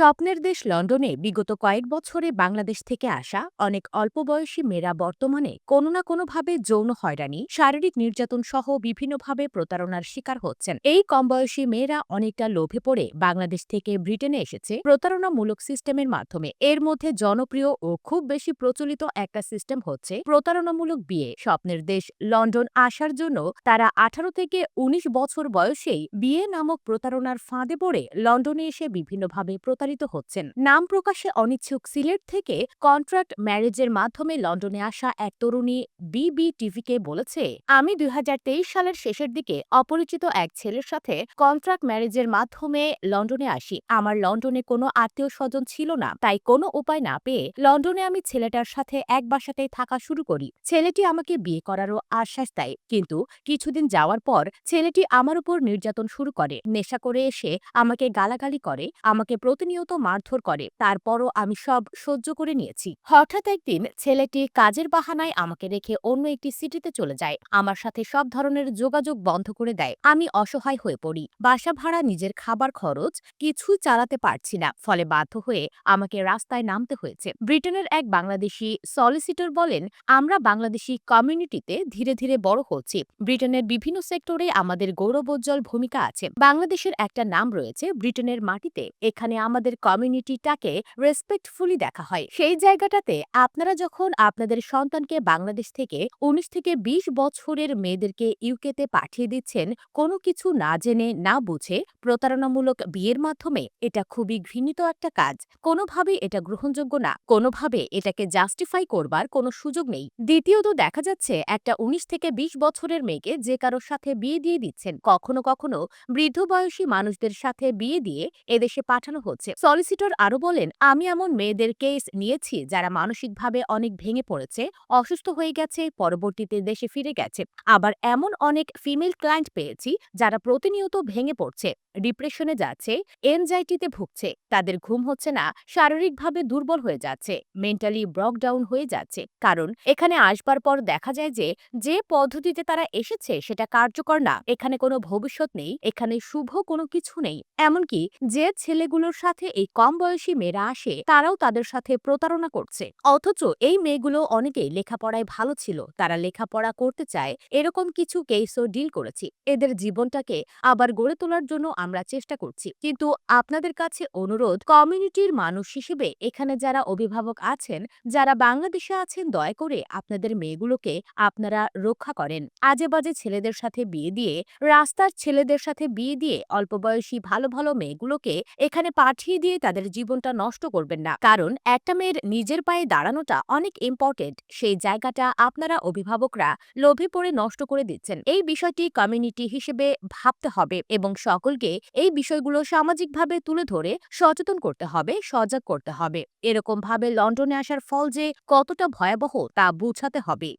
স্বপ্নের দেশ লন্ডনে বিগত কয়েক বছরে বাংলাদেশ থেকে আসা অনেক অল্প বয়সী মেয়েরা বর্তমানে কোনো না কোনোভাবে যৌন হয়রানি, শারীরিক নির্যাতন সহ বিভিন্নভাবে প্রতারণার শিকার হচ্ছেন। এই কম বয়সী মেয়েরা অনেকটা লোভে পড়ে বাংলাদেশ থেকে ব্রিটেনে এসেছে প্রতারণামূলক সিস্টেমের মাধ্যমে। এর মধ্যে জনপ্রিয় ও খুব বেশি প্রচলিত একটা সিস্টেম হচ্ছে প্রতারণামূলক বিয়ে। স্বপ্নের দেশ লন্ডন আসার জন্য তারা আঠারো থেকে ১৯ বছর বয়সেই বিয়ে নামক প্রতারণার ফাঁদে পড়ে লন্ডনে এসে বিভিন্নভাবে প্রতারিত হচ্ছেন। নাম প্রকাশে অনিচ্ছুক সিলেট থেকে কন্ট্রাক্ট ম্যারেজের মাধ্যমে লন্ডনে আসা এক তরুণী বিবি টিভিকে বলেছে, আমি দুই সালের শেষের দিকে অপরিচিত এক ছেলের সাথে কন্ট্রাক্ট ম্যারেজের মাধ্যমে লন্ডনে আসি। আমার লন্ডনে কোনো আত্মীয় স্বজন ছিল না, তাই কোনো উপায় না পেয়ে লন্ডনে আমি ছেলেটার সাথে এক বাসাতেই থাকা শুরু করি। ছেলেটি আমাকে বিয়ে করারও আশ্বাস দেয়, কিন্তু কিছুদিন যাওয়ার পর ছেলেটি আমার উপর নির্যাতন শুরু করে। নেশা করে এসে আমাকে গালাগালি করে, আমাকে প্রতিনিয়ত মারধর করে, তারপরও আমি সব সহ্য করে নিয়েছি। হঠাৎ একদিন ছেলেটি কাজের বাহানায় আমাকে রেখে অন্য একটি সিটিতে চলে যায়, আমার সাথে সব ধরনের যোগাযোগ বন্ধ করে দেয়। আমি অসহায় হয়ে পড়ি, বাসা ভাড়া, নিজের খাবার খরচ কিছুই চালাতে পারছি না, ফলে বাধ্য হয়ে আমাকে রাস্তায় নামতে হয়েছে। ব্রিটেনের এক বাংলাদেশি সলিসিটর বলেন, আমরা বাংলাদেশি কমিউনিটিতে ধীরে ধীরে বড় হচ্ছি। ব্রিটেনের বিভিন্ন সেক্টরে আমাদের গৌরবোজ্জ্বল ভূমিকা আছে। বাংলাদেশের একটা নাম রয়েছে ব্রিটেনের মাটিতে। এখানে আমাদের কমিউনিটিটাকে রেসপেক্টফুলি দেখা হয়। সেই জায়গাটাতে আপনারা যখন আপনাদের সন্তানকে বাংলাদেশ থেকে উনিশ থেকে ২০ বছরের মেয়েদেরকে ইউকেতে পাঠিয়ে দিচ্ছেন, কোনো কিছু না জেনে, না বুঝে প্রতারণামূলক বিয়ের মাধ্যমে এটা খুবই ঘৃণিত একটা কাজ। কোনোভাবে এটা গ্রহণযোগ্য না, কোনোভাবে এটাকে জাস্টিফাই করবার কোনো সুযোগ নেই। দ্বিতীয়ত দেখা যাচ্ছে একটা উনিশ থেকে ২০ বছরের মেয়েকে যে কারোর সাথে বিয়ে দিয়ে দিচ্ছেন, কখনো কখনো বৃদ্ধ বয়সী মানুষদের সাথে বিয়ে দিয়ে এদেশে পাঠানো হচ্ছে। সলিসিটর আরও বলেন, আমি এমন মেয়েদের কেস নিয়েছি যারা মানসিকভাবে অনেক ভেঙে পড়েছে, অসুস্থ হয়ে গেছে, পরবর্তীতে দেশে ফিরে গেছে। আবার এমন অনেক ফিমেল ক্লায়েন্ট পেয়েছি যারা প্রতিনিয়ত ভেঙে পড়ছে ডিপ্রেশনে যাচ্ছে এনজাইটিতে ভুগছে। তাদের ঘুম হচ্ছে না, শারীরিকভাবে দুর্বল হয়ে যাচ্ছে মেন্টালি ব্রকডাউন হয়ে যাচ্ছে। কারণ এখানে আসবার পর দেখা যায় যে যে পদ্ধতিতে তারা এসেছে সেটা কার্যকর না। এখানে কোনো ভবিষ্যৎ নেই, এখানে শুভ কোনো কিছু নেই। এমনকি যে ছেলেগুলোর সাথে এই কম বয়সী মেয়েরা আসে, তারাও তাদের সাথে প্রতারণা করছে। অথচ এই মেয়েগুলো অনেকেই লেখাপড়ায় ভালো ছিল, তারা লেখাপড়া করতে চায়, এরকম কিছু কেসও ডিল করেছি। এদের জীবনটাকে আবার গড়ে তোলার জন্য আমরা চেষ্টা করছি। কিন্তু আপনাদের কাছে অনুরোধ কমিউনিটির মানুষ হিসেবে এখানে যারা অভিভাবক আছেন, যারা বাংলাদেশে আছেন, দয়া করে আপনাদের মেয়েগুলোকে আপনারা রক্ষা করেন। আজে বাজে ছেলেদের সাথে বিয়ে দিয়ে, রাস্তার ছেলেদের সাথে বিয়ে দিয়ে অল্প বয়সী ভালো ভালো মেয়েগুলোকে এখানে পাঠিয়ে দিয়ে তাদের জীবনটা নষ্ট করবেন না। কারণ একটা মেয়ের নিজের পায়ে দাঁড়ানোটা অনেক ইম্পর্টেন্ট সেই জায়গাটা আপনারা অভিভাবকরা লোভে পড়ে নষ্ট করে দিচ্ছেন। এই বিষয়টি কমিউনিটি হিসেবে ভাবতে হবে এবং সকলকে এই বিষয়গুলো সামাজিকভাবে তুলে ধরে সচেতন করতে হবে, সজাগ করতে হবে। এরকম ভাবে লন্ডনে আসার ফল যে কতটা ভয়াবহ তা বুঝাতে হবে।